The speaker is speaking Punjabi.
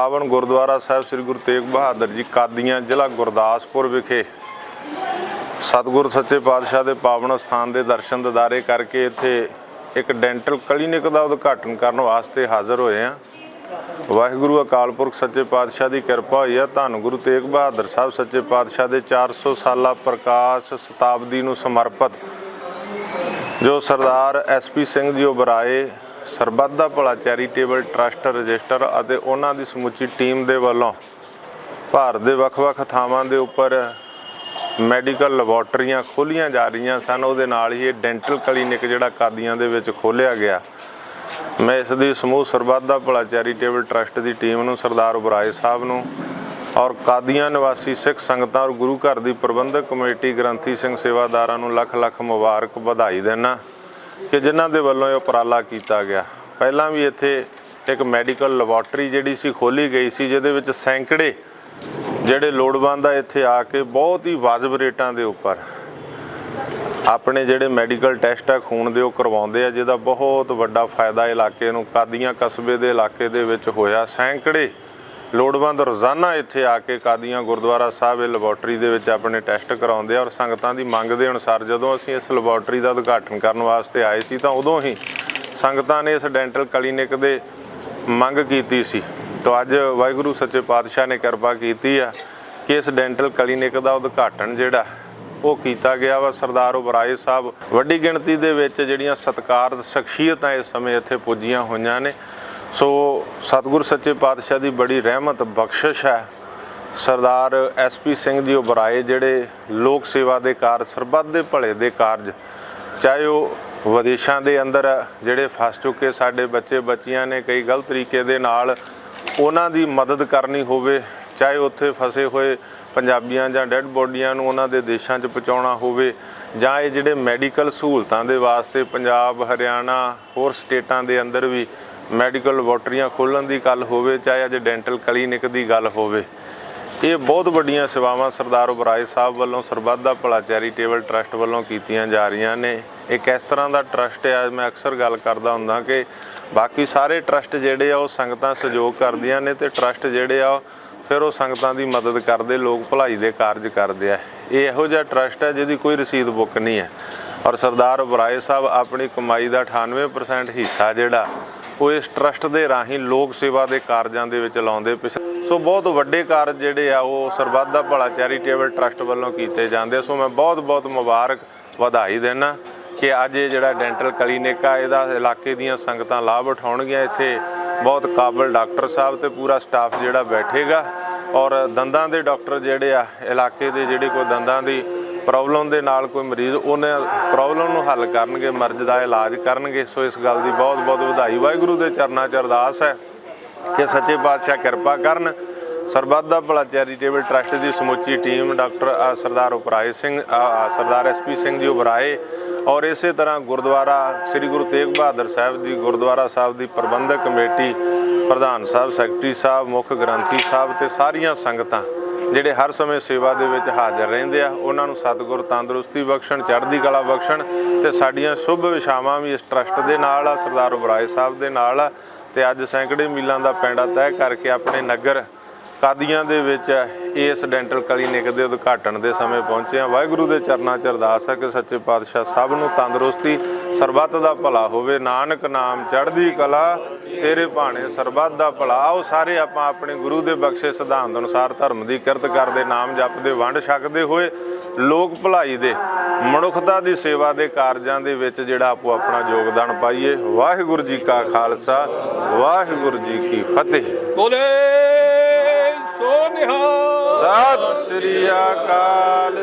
ਪਾਵਨ ਗੁਰਦੁਆਰਾ ਸਾਹਿਬ ਸ੍ਰੀ ਗੁਰੂ ਤੇਗ ਬਹਾਦਰ ਜੀ ਕਾਦੀਆਂ ਜ਼ਿਲ੍ਹਾ ਗੁਰਦਾਸਪੁਰ ਵਿਖੇ ਸਤਿਗੁਰ ਸੱਚੇ ਪਾਤਸ਼ਾਹ ਦੇ ਪਾਵਨ ਸਥਾਨ ਦੇ ਦਰਸ਼ਨ ਦਿਦਾਰੇ ਕਰਕੇ ਇੱਥੇ ਇੱਕ ਡੈਂਟਲ ਕਲੀਨਿਕ ਦਾ ਉਦਘਾਟਨ ਕਰਨ ਵਾਸਤੇ ਹਾਜ਼ਰ ਹੋਏ ਆ ਵਾਹਿਗੁਰੂ ਅਕਾਲ ਪੁਰਖ ਸੱਚੇ ਪਾਤਸ਼ਾਹ ਦੀ ਕਿਰਪਾ ਹੋਈ ਆ। ਧੰਨ ਗੁਰੂ ਤੇਗ ਬਹਾਦਰ ਸਾਹਿਬ ਸੱਚੇ ਪਾਤਸ਼ਾਹ ਦੇ 400 ਸਾਲਾ ਪ੍ਰਕਾਸ਼ ਸ਼ਤਾਬਦੀ ਨੂੰ ਸਮਰਪਿਤ ਜੋ ਸਰਦਾਰ ਐਸਪੀ ਸਿੰਘ ਜੀ ਉਬਰਾਏ ਸਰਬੱਤ ਦਾ ਭਲਾ ਚੈਰੀਟੇਬਲ ਟਰਸਟ ਰਜਿਸਟਰ ਅਤੇ ਉਹਨਾਂ ਦੀ ਸਮੁੱਚੀ ਟੀਮ ਦੇ ਵੱਲੋਂ ਭਾਰਤ ਦੇ ਵੱਖ-ਵੱਖ ਥਾਵਾਂ ਦੇ ਉੱਪਰ ਮੈਡੀਕਲ ਲੈਬੋਰਟਰੀਆਂ ਖੋਲੀਆਂ ਜਾ ਰਹੀਆਂ ਸਨ। ਉਹਦੇ ਨਾਲ ਹੀ ਇਹ ਡੈਂਟਲ ਕਲੀਨਿਕ ਜਿਹੜਾ ਕਾਦੀਆਂ ਦੇ ਵਿੱਚ ਖੋਲਿਆ ਗਿਆ। ਮੈਂ ਇਸ ਦੀ ਸਮੂਹ ਸਰਬੱਤ ਦਾ ਭਲਾ ਚੈਰੀਟੇਬਲ ਟਰਸਟ ਦੀ ਟੀਮ ਨੂੰ, ਸਰਦਾਰ ਉਬਰਾਏ ਸਾਹਿਬ ਨੂੰ ਔਰ ਕਾਦੀਆਂ ਨਿਵਾਸੀ ਸਿੱਖ ਸੰਗਤਾਂ ਔਰ ਗੁਰੂ ਘਰ ਦੀ ਪ੍ਰਬੰਧਕ ਕਮੇਟੀ ਗ੍ਰੰਥੀ ਸਿੰਘ ਸੇਵਾਦਾਰਾਂ ਨੂੰ ਲੱਖ ਲੱਖ ਮੁਬਾਰਕ ਵਧਾਈ ਦੇਣਾ ਕਿ ਜਿਨ੍ਹਾਂ ਦੇ ਵੱਲੋਂ ਇਹ ਉਪਰਾਲਾ ਕੀਤਾ ਗਿਆ। ਪਹਿਲਾਂ ਵੀ ਇੱਥੇ ਇੱਕ ਮੈਡੀਕਲ ਲੈਬੋਰਟਰੀ ਜਿਹੜੀ ਸੀ ਖੋਲੀ ਗਈ ਸੀ, ਜਿਹਦੇ ਵਿੱਚ ਸੈਂਕੜੇ ਜਿਹੜੇ ਲੋੜਵੰਦ ਆ ਇੱਥੇ ਆ ਕੇ ਬਹੁਤ ਹੀ ਵਾਜਬ ਰੇਟਾਂ ਦੇ ਉੱਪਰ ਆਪਣੇ ਜਿਹੜੇ ਮੈਡੀਕਲ ਟੈਸਟ ਆ, ਖੂਨ ਦੇ ਉਹ ਕਰਵਾਉਂਦੇ ਆ, ਜਿਹਦਾ ਬਹੁਤ ਵੱਡਾ ਫਾਇਦਾ ਇਲਾਕੇ ਨੂੰ, ਕਾਦੀਆਂ ਕਸਬੇ ਦੇ ਇਲਾਕੇ ਦੇ ਵਿੱਚ ਹੋਇਆ। ਸੈਂਕੜੇ ਲੋੜਵੰਦ ਰੋਜ਼ਾਨਾ ਇੱਥੇ ਆ ਕੇ ਕਾਦੀਆਂ ਗੁਰਦੁਆਰਾ ਸਾਹਿਬ, ਇਹ ਲੈਬੋਰਟਰੀ ਦੇ ਵਿੱਚ ਆਪਣੇ ਟੈਸਟ ਕਰਾਉਂਦੇ ਆ ਔਰ ਸੰਗਤਾਂ ਦੀ ਮੰਗ ਦੇ ਅਨੁਸਾਰ ਜਦੋਂ ਅਸੀਂ ਇਸ ਲੈਬੋਰਟਰੀ ਦਾ ਉਦਘਾਟਨ ਕਰਨ ਵਾਸਤੇ ਆਏ ਸੀ ਤਾਂ ਉਦੋਂ ਹੀ ਸੰਗਤਾਂ ਨੇ ਇਸ ਡੈਂਟਲ ਕਲੀਨਿਕ ਦੇ ਮੰਗ ਕੀਤੀ ਸੀ। ਤਾਂ ਅੱਜ ਵਾਹਿਗੁਰੂ ਸੱਚੇ ਪਾਤਸ਼ਾਹ ਨੇ ਕਿਰਪਾ ਕੀਤੀ ਆ ਕਿ ਇਸ ਡੈਂਟਲ ਕਲੀਨਿਕ ਦਾ ਉਦਘਾਟਨ ਜਿਹੜਾ ਉਹ ਕੀਤਾ ਗਿਆ ਵਾ। ਸਰਦਾਰ ਉਬਰਾਏ ਸਾਹਿਬ ਵੱਡੀ ਗਿਣਤੀ ਦੇ ਵਿੱਚ ਜਿਹੜੀਆਂ ਸਤਿਕਾਰਤ ਸ਼ਖਸੀਅਤਾਂ ਇਸ ਸਮੇਂ ਇੱਥੇ ਪੁੱਜੀਆਂ ਹੋਈਆਂ ਨੇ। ਸੋ ਸਤਿਗੁਰ ਸੱਚੇ ਪਾਤਸ਼ਾਹ ਦੀ ਬੜੀ ਰਹਿਮਤ, ਬਖਸ਼ਿਸ਼ ਹੈ। ਸਰਦਾਰ ਐਸਪੀ ਸਿੰਘ ਜੀ ਉਬਰਾਏ ਜਿਹੜੇ ਲੋਕ ਸੇਵਾ ਦੇ ਕਾਰਜ, ਸਰਬੱਤ ਦੇ ਭਲੇ ਦੇ ਕਾਰਜ, ਚਾਹੇ ਉਹ ਵਿਦੇਸ਼ਾਂ ਦੇ ਅੰਦਰ ਜਿਹੜੇ ਫਸ ਚੁੱਕੇ ਸਾਡੇ ਬੱਚੇ, ਬੱਚੀਆਂ ਨੇ ਕਈ ਗਲਤ ਤਰੀਕੇ ਦੇ ਨਾਲ ਉਹਨਾਂ ਦੀ ਮਦਦ ਕਰਨੀ ਹੋਵੇ, ਚਾਹੇ ਉੱਥੇ ਫਸੇ ਹੋਏ ਪੰਜਾਬੀਆਂ ਜਾਂ ਡੈੱਡ ਬੋਡੀਆਂ ਨੂੰ ਉਹਨਾਂ ਦੇ ਦੇਸ਼ਾਂ 'ਚ ਪਹੁੰਚਾਉਣਾ ਹੋਵੇ, ਜਾਂ ਇਹ ਜਿਹੜੇ ਮੈਡੀਕਲ ਸਹੂਲਤਾਂ ਦੇ ਵਾਸਤੇ ਪੰਜਾਬ, ਹਰਿਆਣਾ, ਹੋਰ ਸਟੇਟਾਂ ਦੇ ਅੰਦਰ ਵੀ ਮੈਡੀਕਲ ਲੈਬੋਰਟਰੀਆਂ ਖੋਲ੍ਹਣ ਦੀ ਗੱਲ ਹੋਵੇ, ਚਾਹੇ ਅੱਜ ਡੈਂਟਲ ਕਲੀਨਿਕ ਦੀ ਗੱਲ ਹੋਵੇ। ਇਹ ਬਹੁਤ ਵੱਡੀਆਂ ਸੇਵਾਵਾਂ ਸਰਦਾਰ ਉਬਰਾਏ ਸਾਹਿਬ ਵੱਲੋਂ ਸਰਬੱਤ ਦਾ ਭਲਾ ਚੈਰੀਟੇਬਲ ਟਰਸਟ ਵੱਲੋਂ ਕੀਤੀਆਂ ਜਾ ਰਹੀਆਂ ਨੇ। ਇਹ ਕਿਸ ਤਰ੍ਹਾਂ ਦਾ ਟਰਸਟ ਹੈ? ਮੈਂ ਅਕਸਰ ਗੱਲ ਕਰਦਾ ਹੁੰਦਾ ਕਿ ਬਾਕੀ ਸਾਰੇ ਟਰਸਟ ਜਿਹੜੇ ਆ, ਉਹ ਸੰਗਤਾਂ ਸਹਿਯੋਗ ਕਰਦੀਆਂ ਨੇ ਤੇ ਟਰਸਟ ਜਿਹੜੇ ਆ ਫਿਰ ਉਹ ਸੰਗਤਾਂ ਦੀ ਮਦਦ ਕਰਦੇ, ਲੋਕ ਭਲਾਈ ਦੇ ਕਾਰਜ ਕਰਦੇ ਆ। ਇਹ ਇਹੋ ਜਿਹਾ ਟਰਸਟ ਹੈ ਜਿਹਦੀ ਕੋਈ ਰਸੀਦ ਬੁੱਕ ਨਹੀਂ ਹੈ। ਔਰ ਸਰਦਾਰ ਉਬਰਾਏ ਸਾਹਿਬ ਆਪਣੀ ਕਮਾਈ ਦਾ 98% ਹਿੱਸਾ ਜਿਹੜਾ ਉਹ ਇਸ ਟਰਸਟ ਦੇ ਰਾਹੀਂ ਲੋਕ ਸੇਵਾ ਦੇ ਕਾਰਜਾਂ ਦੇ ਵਿੱਚ ਲਾਉਂਦੇ ਪਏ ਸੋ ਬਹੁਤ ਵੱਡੇ ਕਾਰਜ ਜਿਹੜੇ ਆ, ਉਹ ਸਰਬੱਤ ਦਾ ਭਲਾ ਚੈਰੀਟੇਬਲ ਟਰਸਟ ਵੱਲੋਂ ਕੀਤੇ ਜਾਂਦੇ ਆ। ਸੋ ਮੈਂ ਬਹੁਤ ਬਹੁਤ ਮੁਬਾਰਕ ਵਧਾਈ ਦੇਣਾ ਕਿ ਅੱਜ ਇਹ ਜਿਹੜਾ ਡੈਂਟਲ ਕਲੀਨਿਕ ਆ, ਇਹਦਾ ਇਲਾਕੇ ਦੀਆਂ ਸੰਗਤਾਂ ਲਾਭ ਉਠਾਉਣਗੀਆਂ ਇੱਥੇ ਬਹੁਤ ਕਾਬਲ ਡਾਕਟਰ ਸਾਹਿਬ ਤੇ ਪੂਰਾ ਸਟਾਫ ਜਿਹੜਾ ਬੈਠੇਗਾ ਔਰ ਦੰਦਾਂ ਦੇ ਡਾਕਟਰ ਜਿਹੜੇ ਆ, ਇਲਾਕੇ ਦੇ ਜਿਹੜੇ ਕੋਈ ਦੰਦਾਂ ਦੀ ਪ੍ਰੋਬਲਮ ਦੇ ਨਾਲ ਕੋਈ ਮਰੀਜ਼ ਉਹਨੇ ਪ੍ਰੋਬਲਮ ਨੂੰ ਹੱਲ ਕਰਨਗੇ ਮਰਜ਼ ਦਾ ਇਲਾਜ ਕਰਨਗੇ। ਸੋ ਇਸ ਗੱਲ ਦੀ ਬਹੁਤ ਬਹੁਤ ਵਧਾਈ। ਵਾਹਿਗੁਰੂ ਦੇ ਚਰਨਾਂ 'ਚ ਅਰਦਾਸ ਹੈ ਕਿ ਸੱਚੇ ਪਾਤਸ਼ਾਹ ਕਿਰਪਾ ਕਰਨ। ਸਰਬੱਤ ਦਾ ਭਲਾ ਚੈਰੀਟੇਬਲ ਟਰਸਟ ਦੀ ਸਮੁੱਚੀ ਟੀਮ ਡਾਕਟਰ ਸਰਦਾਰ ਉਪਰਾਏ ਸਿੰਘ ਅ, ਸਰਦਾਰ ਐਸਪੀ ਸਿੰਘ ਜੀ ਉਪਰਾਏ ਔਰ ਇਸੇ ਤਰ੍ਹਾਂ ਗੁਰਦੁਆਰਾ ਸ੍ਰੀ ਗੁਰੂ ਤੇਗ ਬਹਾਦਰ ਸਾਹਿਬ ਦੀ ਗੁਰਦੁਆਰਾ ਸਾਹਿਬ ਦੀ ਪ੍ਰਬੰਧਕ ਕਮੇਟੀ ਪ੍ਰਧਾਨ ਸਾਹਿਬ ਸੈਕਟਰੀ ਸਾਹਿਬ ਮੁੱਖ ਗ੍ਰੰਥੀ ਸਾਹਿਬ ਤੇ ਸਾਰੀਆਂ ਸੰਗਤਾਂ ਜਿਹੜੇ ਹਰ ਸਮੇਂ ਸੇਵਾ ਦੇ ਵਿੱਚ ਹਾਜ਼ਰ ਰਹਿੰਦੇ ਆ, ਉਹਨਾਂ ਨੂੰ ਸਤਿਗੁਰ ਤੰਦਰੁਸਤੀ ਬਖਸ਼ਣ, ਚੜ੍ਹਦੀ ਕਲਾ ਬਖਸ਼ਣ ਤੇ ਸਾਡੀਆਂ ਸ਼ੁਭ ਵਿਸ਼ਾਵਾਂ ਵੀ ਇਸ ਟਰਸਟ ਦੇ ਨਾਲ ਆ, ਸਰਦਾਰ ਉਬਰਾਏ ਸਾਹਿਬ ਦੇ ਨਾਲ ਆ। ਤੇ ਅੱਜ ਸੈਂਕੜੇ ਮੀਲਾਂ ਦਾ ਪੈਂਡਾ ਤੈਅ ਕਰਕੇ ਆਪਣੇ ਨਗਰ ਕਾਦੀਆਂ ਦੇ ਵਿੱਚ ਇਸ ਡੈਂਟਲ ਕਲੀਨਿਕ ਦੇ ਉਦਘਾਟਨ ਦੇ ਸਮੇਂ ਪਹੁੰਚੇ ਆ। ਵਾਹਿਗੁਰੂ ਦੇ ਚਰਨਾਂ 'ਚ ਅਰਦਾਸ ਹੈ ਕਿ ਸੱਚੇ ਪਾਤਸ਼ਾਹ ਸਭ ਨੂੰ ਤੰਦਰੁਸਤੀ ਸਰਬੱਤ ਦਾ ਭਲਾ ਹੋਵੇ। ਨਾਨਕ ਨਾਮ ਚੜ੍ਹਦੀ ਕਲਾ ਤੇਰੇ ਭਾਣੇ ਸਰਬੱਤ ਦਾ ਭਲਾ। ਆਓ ਸਾਰੇ ਆਪਾਂ ਆਪਣੇ ਗੁਰੂ ਦੇ ਬਖਸ਼ੇ ਸਿਧਾਂਤ ਅਨੁਸਾਰ ਧਰਮ ਦੀ ਕਿਰਤ ਕਰਦੇ ਨਾਮ ਜਪਦੇ ਵੰਡ ਛਕਦੇ ਹੋਏ ਲੋਕ ਭਲਾਈ ਦੇ ਮਨੁੱਖਤਾ ਦੀ ਸੇਵਾ ਦੇ ਕਾਰਜਾਂ ਦੇ ਵਿੱਚ ਜਿਹੜਾ ਆਪੋ ਆਪਣਾ ਯੋਗਦਾਨ ਪਾਈਏ। ਵਾਹਿਗੁਰੂ ਜੀ ਕਾ ਖਾਲਸਾ ਵਾਹਿਗੁਰੂ ਜੀ ਕੀ ਫਤਿਹ। ਬੋਲੇ ਸੋ ਨਿਹਾਲ। ਸਤਿ ਸ੍ਰੀ ਅਕਾਲ।